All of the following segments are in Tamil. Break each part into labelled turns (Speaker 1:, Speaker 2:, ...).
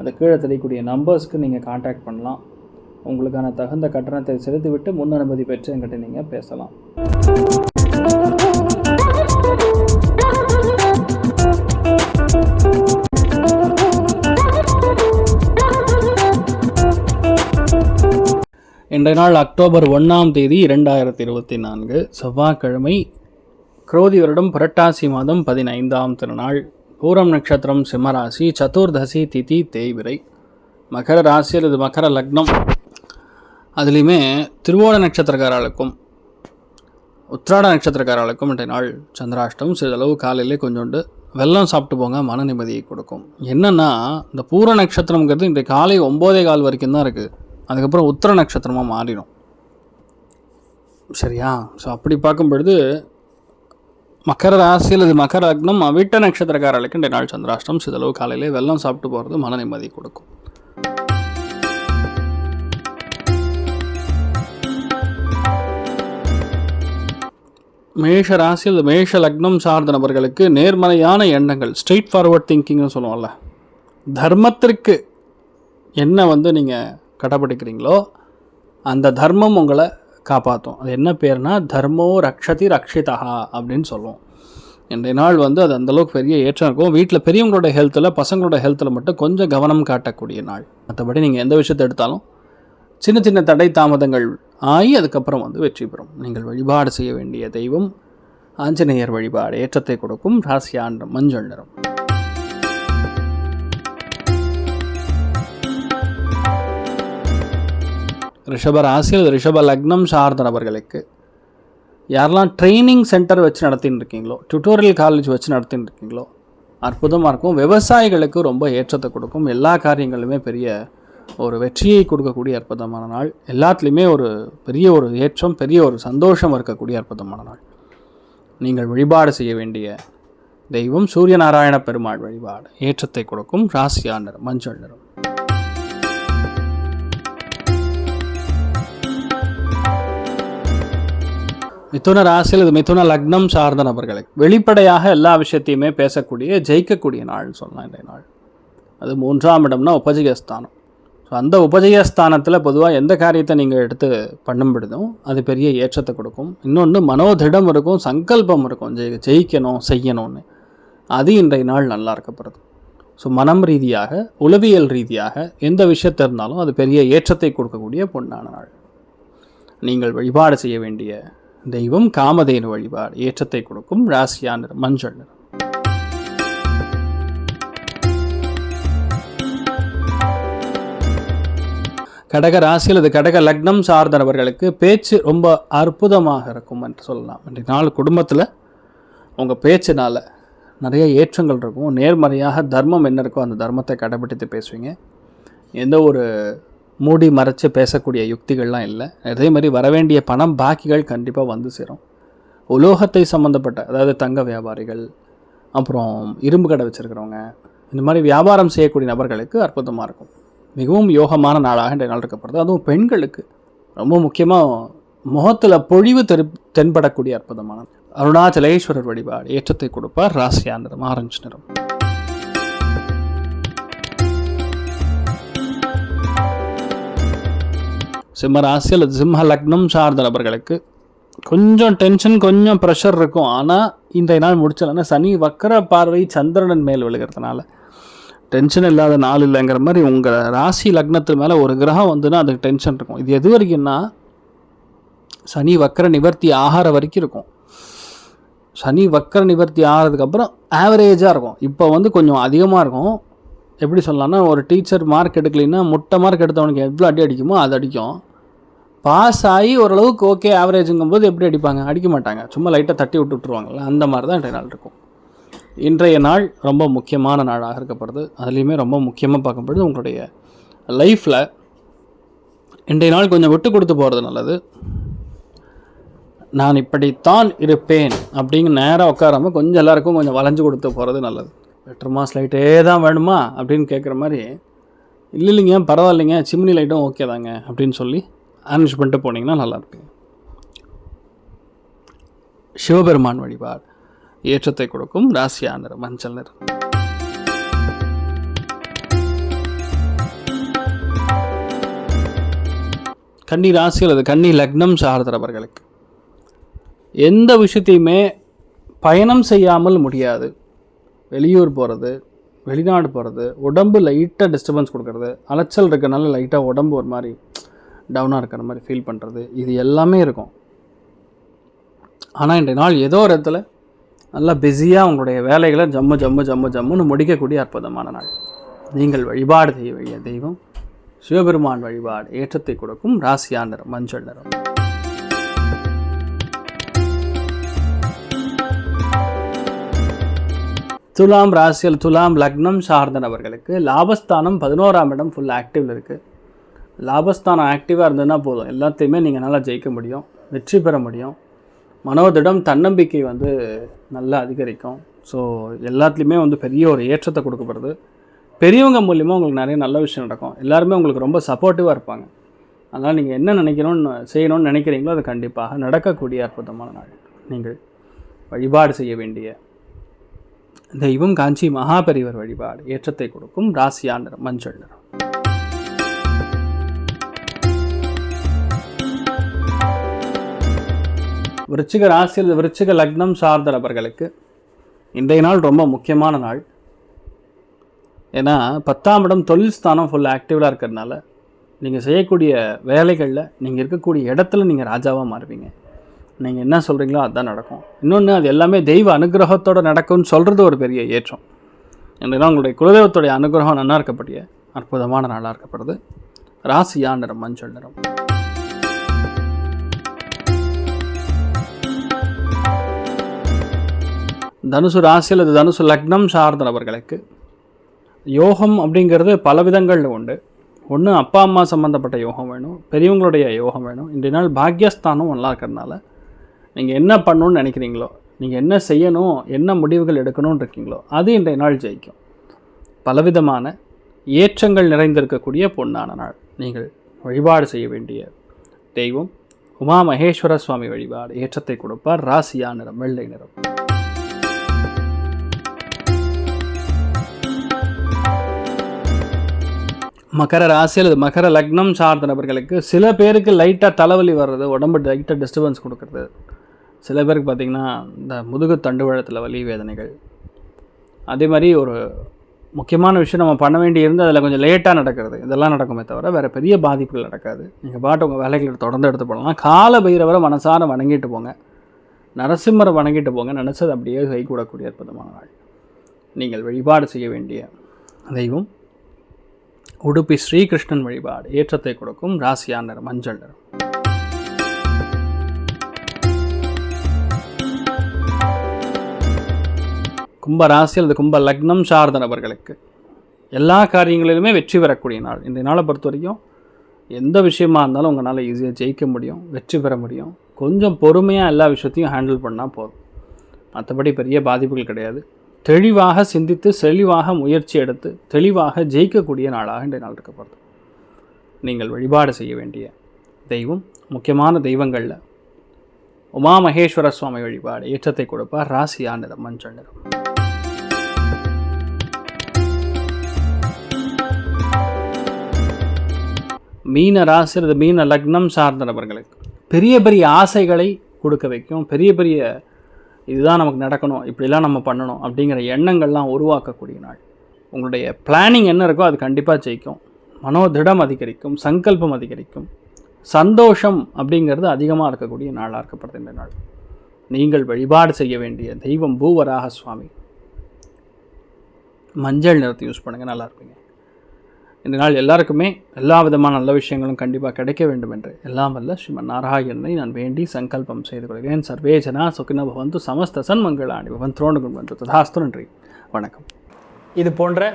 Speaker 1: அந்த கீழே தெரியக்கூடிய நம்பர்ஸ்க்கு நீங்கள் காண்டாக்ட் பண்ணலாம். உங்களுக்கான தகுந்த கட்டணத்தை செலுத்திவிட்டு முன் அனுமதி பெற்று என்கிட்ட நீங்கள் பேசலாம். இன்றைய நாள் அக்டோபர் ஒன்றாம் தேதி இரண்டாயிரத்தி இருபத்தி நான்கு. செவ்வாய்க்கிழமை குரோதி வருடம் புரட்டாசி மாதம் பதினைந்தாம் திருநாள். பூரம் நட்சத்திரம் சிம்மராசி சதுர்தசி திதி தேய்விரை மகர ராசி அல்லது மகர லக்னம். அதுலேயுமே திருவோண நட்சத்திரக்காரர்களுக்கும் உத்திராட நட்சத்திரக்காரர்களுக்கும் இன்றைய நாள் சந்திராஷ்டம் சிறிதளவு காலையிலே கொஞ்சோண்டு வெல்லம் சாப்பிட்டு போங்க மன நிம்மதியை கொடுக்கும். என்னென்னா இந்த பூர நட்சத்திரம்ங்கிறது இன்றைக்கு காலை ஒம்போதே கால் வரைக்கும் தான் இருக்குது அதுக்கப்புறம் உத்திர நட்சத்திரமாக மாறிடும். சரியா? ஸோ அப்படி பார்க்கும் பொழுது மகர ராசியில் இது மகர லக்னம் அவிட்ட நட்சத்திரக்காரர்களுக்கு இன்றைய நாள் சந்திராஷ்டம். சிதளவு காலையிலே வெள்ளம் சாப்பிட்டு போகிறது மன நிம்மதி கொடுக்கும். மேஷ ராசியில் மேஷ லக்னம் சார்ந்த நபர்களுக்கு நேர்மறையான எண்ணங்கள் ஸ்ட்ரெயிட் ஃபார்வர்ட் திங்கிங்னு சொல்லுவோம்ல. தர்மத்திற்கு என்ன வந்து நீங்கள் கடைப்பிடிக்கிறீங்களோ அந்த தர்மம் உங்களை காப்பாற்றும் அது என்ன பேர்னா தர்மோ ரக்ஷதி ரக்ஷிதா அப்படின்னு சொல்லுவோம். இன்றைய நாள் வந்து அது அந்தளவுக்கு பெரிய ஏற்றம் இருக்கும். வீட்டில் பெரியவங்களோட ஹெல்த்தில் பசங்களோட ஹெல்த்தில் மட்டும் கொஞ்சம் கவனம் காட்டக்கூடிய நாள். மற்றபடி நீங்கள் எந்த விஷயத்தை எடுத்தாலும் சின்ன சின்ன தடை தாமதங்கள் ஆகி அதுக்கப்புறம் வந்து வெற்றி பெறும். நீங்கள் வழிபாடு செய்ய வேண்டிய தெய்வம் ஆஞ்சநேயர் வழிபாடு ஏற்றத்தை கொடுக்கும் ராசியாண்டு மஞ்சள் நிறம். ரிஷப ராசியில் ரிஷப லக்னம் சார்ந்த நபர்களுக்கு யாரெல்லாம் ட்ரைனிங் சென்டர் வச்சு நடத்தின்னு இருக்கீங்களோ டியூட்டோரியல் காலேஜ் வச்சு நடத்தின்னு இருக்கீங்களோ அற்புதமாக இருக்கும். விவசாயிகளுக்கு ரொம்ப ஏற்றத்தை கொடுக்கும். எல்லா காரியங்களுமே பெரிய ஒரு வெற்றியை கொடுக்கக்கூடிய அற்புதமான நாள். எல்லாத்துலேயுமே ஒரு பெரிய ஒரு ஏற்றம் பெரிய ஒரு சந்தோஷம் இருக்கக்கூடிய அற்புதமான நாள். நீங்கள் வழிபாடு செய்ய வேண்டிய தெய்வம் சூரிய நாராயண பெருமாள் வழிபாடு ஏற்றத்தை கொடுக்கும். ராசியா நிறம் மஞ்சள் நிறம். மிதுன ராசியில் இது மிதுன லக்னம் சார்ந்த நபர்களுக்கு வெளிப்படையாக எல்லா விஷயத்தையுமே பேசக்கூடிய ஜெயிக்கக்கூடிய நாள்னு சொல்லலாம் இன்றைய நாள். அது மூன்றாம் இடம்னா உபஜயஸ்தானம். ஸோ அந்த உபஜயஸ்தானத்தில் பொதுவாக எந்த காரியத்தை நீங்கள் எடுத்து பண்ணும்பிடுதோ அது பெரிய ஏற்றத்தை கொடுக்கும். இன்னொன்று மனோதிடம் இருக்கும் சங்கல்பம் இருக்கும். ஜெயி ஜெயிக்கணும் செய்யணும்னு. அது இன்றைய நாள் நல்லா இருக்கப்படுது ஸோ மனம் ரீதியாக உளவியல் ரீதியாக எந்த விஷயத்தை இருந்தாலும் அது பெரிய ஏற்றத்தை கொடுக்கக்கூடிய பொன்னான நாள். நீங்கள் வழிபாடு செய்ய வேண்டிய தெய்வம் காமதேனு வழிபாடு ஏற்றத்தை கொடுக்கும் ராசியா நிறம் மஞ்சள் நிறம். கடக ராசி அல்லது கடக லக்னம் சார்ந்தவர்களுக்கு பேச்சு ரொம்ப அற்புதமாக இருக்கும் என்று சொல்லலாம். இன்றைய நாள் குடும்பத்தில் உங்கள் பேச்சினால் நிறைய ஏற்றங்கள் இருக்கும். நேர்மறையாக தர்மம் என்ன இருக்கோ அந்த தர்மத்தை கடைபிடித்து பேசுவீங்க. எந்த ஒரு மூடி மறைச்சு பேசக்கூடிய யுக்திகள்லாம் இல்லை. அதே மாதிரி வரவேண்டிய பணம் பாக்கிகள் கண்டிப்பாக வந்து சேரும். உலோகத்தை சம்மந்தப்பட்ட அதாவது தங்க வியாபாரிகள் அப்புறம் இரும்பு கடை வச்சுருக்கிறவங்க இந்த மாதிரி வியாபாரம் செய்யக்கூடிய நபர்களுக்கு அற்புதமாக இருக்கும். மிகவும் யோகமான நாளாக இன்றைய நாள் இருக்கப்படுது அதுவும் பெண்களுக்கு ரொம்ப முக்கியமாக முகத்தில் பொழிவு தெரி தென்படக்கூடிய அற்புதமான அருணாச்சலேஸ்வரர் வழிபாடு ஏற்றத்தை கொடுப்பார். ராசியா நிறம் ஆரஞ்சு நிறம். சிம்ம ராசி அல்லது சிம்ம லக்னம் சார்ந்த நபர்களுக்கு கொஞ்சம் டென்ஷன் கொஞ்சம் ப்ரெஷர் இருக்கும். ஆனால் இன்றைய நாள் முடிச்சலன்னா சனி வக்கர பார்வை சந்திரனன் மேல் விழுகிறதுனால டென்ஷன் இல்லாத நாள் இல்லைங்கிற மாதிரி உங்கள் ராசி லக்னத்து மேலே ஒரு கிரகம் வந்துன்னா அதுக்கு டென்ஷன் இருக்கும். இது எது வரைக்கும்னா சனி வக்கர நிவர்த்தி ஆகார வரைக்கும் இருக்கும். சனி வக்கர நிவர்த்தி ஆகிறதுக்கப்புறம் ஆவரேஜாக இருக்கும். இப்போ வந்து கொஞ்சம் அதிகமாக இருக்கும். எப்படி சொல்லலாம்னா ஒரு டீச்சர் மார்க் எடுக்கலைன்னா முட்டை மார்க் எடுத்தவனுக்கு எவ்வளோ அடி அடிக்குமோ அது அடிக்கும். பாஸ் ஆகி ஓரளவுக்கு ஓகே ஆவரேஜுங்கும் போது எப்படி அடிப்பாங்க? அடிக்க மாட்டாங்க. சும்மா லைட்டாக தட்டி விட்டு விட்டுருவாங்கல்ல அந்த மாதிரி தான் இன்றைய நாள் இருக்கும். இன்றைய நாள் ரொம்ப முக்கியமான நாளாக இருக்கப்படுது. அதுலேயுமே ரொம்ப முக்கியமாக பார்க்கும்பொழுது உங்களுடைய லைஃப்பில் இன்றைய நாள் கொஞ்சம் விட்டு கொடுத்து போகிறது நல்லது. நான் இப்படித்தான் இருப்பேன் அப்படிங்க நேராக உட்காராம கொஞ்சம் எல்லாருக்கும் கொஞ்சம் வளைஞ்சு கொடுத்து போகிறது நல்லது. பெட்ரூமா லைட்டே தான் வேணுமா? அப்படின்னு கேட்குற மாதிரி இல்லை இல்லைங்க பரவாயில்லைங்க சிம்னி லைட்டும் ஓகே தாங்க அப்படின்னு சொல்லி அரேஞ்ச் பண்ணிட்டு போனீங்கன்னா நல்லாயிருக்கும் சிவபெருமான் வழிபாடு ஏற்றத்தை கொடுக்கும் ராசியா நிறம் மஞ்சள் நிறம். கன்னி ராசி அல்லது கன்னி லக்னம் சார்ந்தவர்களுக்கு எந்த விஷயத்தையுமே பயணம் செய்யாமல் முடியாது. வெளியூர் போகிறது வெளிநாடு போகிறது உடம்பு லைட்டாக டிஸ்டர்பன்ஸ் கொடுக்கறது அலைச்சல் இருக்கனால லைட்டாக உடம்பு ஒரு மாதிரி டவுனாக இருக்கிற மாதிரி ஃபீல் பண்ணுறது இது எல்லாமே இருக்கும். ஆனால் இன்றைய நாள் ஏதோ ஒரு இடத்துல நல்லா பிஸியாக உங்களுடைய வேலைகளை ஜம்மு ஜம்மு ஜம்மு ஜம்முன்னு முடிக்கக்கூடிய அற்புதமான நாள். நீங்கள் வழிபாடு செய்ய வேண்டிய தெய்வம் சிவபெருமான் வழிபாடு ஏற்றத்தை கொடுக்கும் ராசியா நிறம் மஞ்சள் நிறம். துலாம் ராசியல் துலாம் லக்னம் சார்ந்தனவர்களுக்கு லாபஸ்தானம் பதினோராம் இடம் ஃபுல் ஆக்டிவில் இருக்குது லாபஸ்தானம் ஆக்டிவாக இருந்ததுன்னா போதும். எல்லாத்தையுமே நீங்கள் நல்லா ஜெயிக்க முடியும். வெற்றி பெற முடியும். மனோதிடம் தன்னம்பிக்கை வந்து நல்லா அதிகரிக்கும். ஸோ எல்லாத்துலேயுமே வந்து பெரிய ஒரு ஏற்றத்தை கொடுக்கப்படுது. பெரியவங்க மூலிமா உங்களுக்கு நிறைய நல்ல விஷயம் நடக்கும். எல்லாருமே உங்களுக்கு ரொம்ப சப்போர்ட்டிவாக இருப்பாங்க. அதனால் நீங்கள் என்ன நினைக்கணும்னு செய்யணும்னு நினைக்கிறீங்களோ அது கண்டிப்பாக நடக்கக்கூடிய அற்புதமான நாள். நீங்கள் வழிபாடு செய்ய வேண்டிய தெய்வம் காஞ்சி மகாபெரிவர் வழிபாடு ஏற்றத்தை கொடுக்கும் ராசியா மஞ்சள் நிறம். விருச்சிக ராசியில் விருச்சிக லக்னம் சார்ந்த நபர்களுக்கு இன்றைய நாள் ரொம்ப முக்கியமான நாள். ஏன்னா பத்தாம் இடம் தொழில் ஸ்தானம் ஃபுல் ஆக்டிவாக இருக்கிறதுனால நீங்கள் செய்யக்கூடிய வேலைகளில் நீங்கள் இருக்கக்கூடிய இடத்துல நீங்கள் ராஜாவாக மாறுவீங்க. நீங்கள் என்ன சொல்கிறீங்களோ அதுதான் நடக்கும். இன்னொன்று அது எல்லாமே தெய்வ அனுகிரகத்தோடு நடக்கும்னு சொல்கிறது ஒரு பெரிய ஏற்றம். ஏன்னா உங்களுடைய குலதெய்வத்துடைய அனுகிரகம் நன்னா இருக்கப்படிய அற்புதமான நாளாக இருக்கப்படுது. ராசியா நிறம்? மஞ்சள் நிறம். தனுசு ராசி அல்லது தனுசு லக்னம் சார்ந்த நபர்களுக்கு யோகம் அப்படிங்கிறது பல விதங்களில் உண்டு. ஒன்று அப்பா அம்மா சம்மந்தப்பட்ட யோகம் வேணும். பெரியவங்களுடைய யோகம் வேணும். இன்றைய நாள் பாக்யஸ்தானம் நல்லா இருக்கிறதுனால நீங்கள் என்ன பண்ணணும்னு நினைக்கிறீங்களோ நீங்கள் என்ன செய்யணும் என்ன முடிவுகள் எடுக்கணும்னு இருக்கீங்களோ அது இன்றைய நாள் ஜெயிக்கும். பலவிதமான ஏற்றங்கள் நிறைந்திருக்கக்கூடிய பொன்னான நாள். நீங்கள் வழிபாடு செய்ய வேண்டிய தெய்வம் உமா மகேஸ்வர சுவாமி வழிபாடு ஏற்றத்தை கொடுப்பார். ராசியா நிறம் வெள்ளை நிறம். மகர ராசி அல்லது மகர லக்னம் சார்ந்த நபர்களுக்கு சில பேருக்கு லைட்டாக தலைவலி வர்றது உடம்பு லைட்டாக டிஸ்டர்பன்ஸ் கொடுக்குறது. சில பேருக்கு பார்த்திங்கன்னா இந்த முதுகு தண்டுவழத்தில் வலி வேதனைகள். அதே மாதிரி ஒரு முக்கியமான விஷயம் நம்ம பண்ண வேண்டி இருந்து அதில் கொஞ்சம் லேட்டாக நடக்கிறது. இதெல்லாம் நடக்குமே தவிர வேறு பெரிய பாதிப்புகள் நடக்காது. நீங்கள் பாட்டு உங்கள் வேலைகளை தொடர்ந்து எடுத்து போடலாம். கால பைரவரை மனசார வணங்கிட்டு போங்க. நரசிம்மரை வணங்கிட்டு போங்க. நினச்சது அப்படியே கைகூடக்கூடிய அற்புதமான நாள். நீங்கள் வழிபாடு செய்ய வேண்டிய தெய்வம் உடுப்பி ஸ்ரீகிருஷ்ணன் வழிபாடு ஏற்றத்தை கொடுக்கும் ராசியா நிறம் மஞ்சள் நிறம் கும்ப ராசி அல்லது கும்ப லக்னம் சார்ந்த நபர்களுக்கு எல்லா காரியங்களிலுமே வெற்றி பெறக்கூடிய நாள். இந்த நாளை பொறுத்த வரைக்கும் எந்த விஷயமா இருந்தாலும் உங்களால் ஈஸியாக ஜெயிக்க முடியும் வெற்றி பெற முடியும். கொஞ்சம் பொறுமையாக எல்லா விஷயத்தையும் ஹேண்டில் பண்ணால் போதும். மற்றபடி பெரிய பாதிப்புகள் கிடையாது. தெளிவாக சிந்தித்து தெளிவாக முயற்சி எடுத்து தெளிவாக ஜெயிக்கக்கூடிய நாளாக இன்றைய நாள் இருக்கப்படுது. நீங்கள் வழிபாடு செய்ய வேண்டிய தெய்வம் முக்கியமான தெய்வங்களில் உமா மகேஸ்வர சுவாமி வழிபாடு ஏற்றத்தை கொடுப்பார். ராசியா நிறம் மஞ்சள் நிறம். மீன ராசி அல்லது மீன லக்னம் சார்ந்த நபர்களுக்கு பெரிய பெரிய ஆசைகளை கொடுக்க வைக்கும். பெரிய பெரிய இதுதான் நமக்கு நடக்கணும் இப்படிலாம் நம்ம பண்ணணும் அப்படிங்கிற எண்ணங்கள்லாம் உருவாக்கக்கூடிய நாள். உங்களுடைய பிளானிங் என்ன இருக்கோ அது கண்டிப்பாக ஜெயிக்கும். மனோதிடம் அதிகரிக்கும் சங்கல்பம் அதிகரிக்கும். சந்தோஷம் அப்படிங்கிறது அதிகமாக இருக்கக்கூடிய நாளாக இருக்கப்படுது இந்த நாள். நீங்கள் வழிபாடு செய்ய வேண்டிய தெய்வம் பூவராக சுவாமி. மஞ்சள் நிறத்தை யூஸ் பண்ணுங்கள் நல்லா இருப்பீங்க. இந்த நாள் எல்லாருக்குமே எல்லா விதமான நல்ல விஷயங்களும் கண்டிப்பாக கிடைக்க வேண்டும் என்று. எல்லாம் வல்ல ஸ்ரீமன் நாராயணனை நான் வேண்டி சங்கல்பம் செய்து கொள்கிறேன். சர்வேஜனா சுக்கின பவந்து சமஸ்த சன்மங்களாணி பவன் துரோணுகுண் வந்து ததாஸ்து நன்றி. வணக்கம்.
Speaker 2: இது போன்ற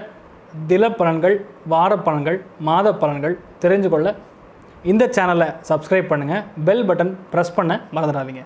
Speaker 2: தில பலன்கள் வார பலன்கள் மாத பலன்கள் தெரிஞ்சு கொள்ள இந்த சேனலை சப்ஸ்கிரைப் பண்ணுங்கள் பெல் பட்டன் ப்ரெஸ் பண்ண மறந்துடாதீங்க.